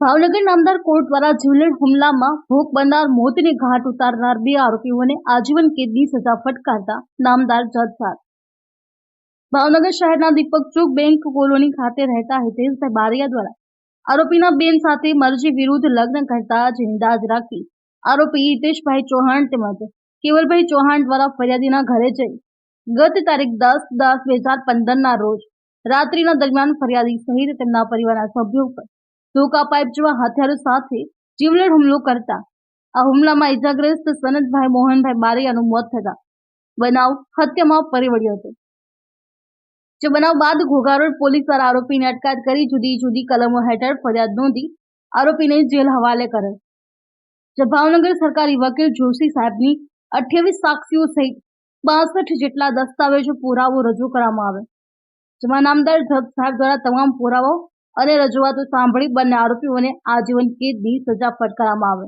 ભાવનગર નામદાર કોર્ટ દ્વારા જીવલેણ હુમલામાં ભોગ બનનાર મોતને ઘાટ ઉતારનાર બે આરોપીઓને આજીવન કેદની સજા ફટકારતા નામદાર જજ ભાવનગર શહેરના દીપક ચોક બેંક કોલોની ખાતે રહેતા હિતેશભાઈ બારિયા દ્વારા આરોપીના બેન સાથે મરજી વિરુદ્ધ લગ્ન કરતા જેની રાખી આરોપી હિતેશભાઈ ચૌહાણ તેમજ કેવલભાઈ ચૌહાણ દ્વારા ફરિયાદીના ઘરે જઈ ગત તારીખ દસ દસ બે હજાર પંદરના રોજ રાત્રિના દરમિયાન ફરિયાદી સહિત તેમના પરિવારના સભ્યો ઉપર ધોકા પાઇપ જેવા હથિયારો સાથે જીવલેણ હુમલો કરતા. આ હુમલામાં ઇજાગ્રસ્ત સનતભાઈ મોહનભાઈ બારિયાનું મોત થતા. બનાવ હત્યામાં પરિવડ્યો હતો. જે બનાવ બાદ ઘોઘા પોલીસ દ્વારા આરોપીને અટકાયત કરી જુદી જુદી કલમો હેઠળ ફરિયાદ નોંધી આરોપીને જેલ હવાલે કરે જે ભાવનગર સરકારી વકીલ જોશી સાહેબની અઠ્યાવીસ સાક્ષીઓ સહિત બાસઠ જેટલા દસ્તાવેજો પુરાવો રજૂ કરવામાં આવે જેમાં નામદાર જજ સાહેબ દ્વારા તમામ પુરાવાઓ અને રજૂઆતો સાંભળી બંને આરોપીઓને આજીવન કેદની સજા ફટકારવામાં આવે.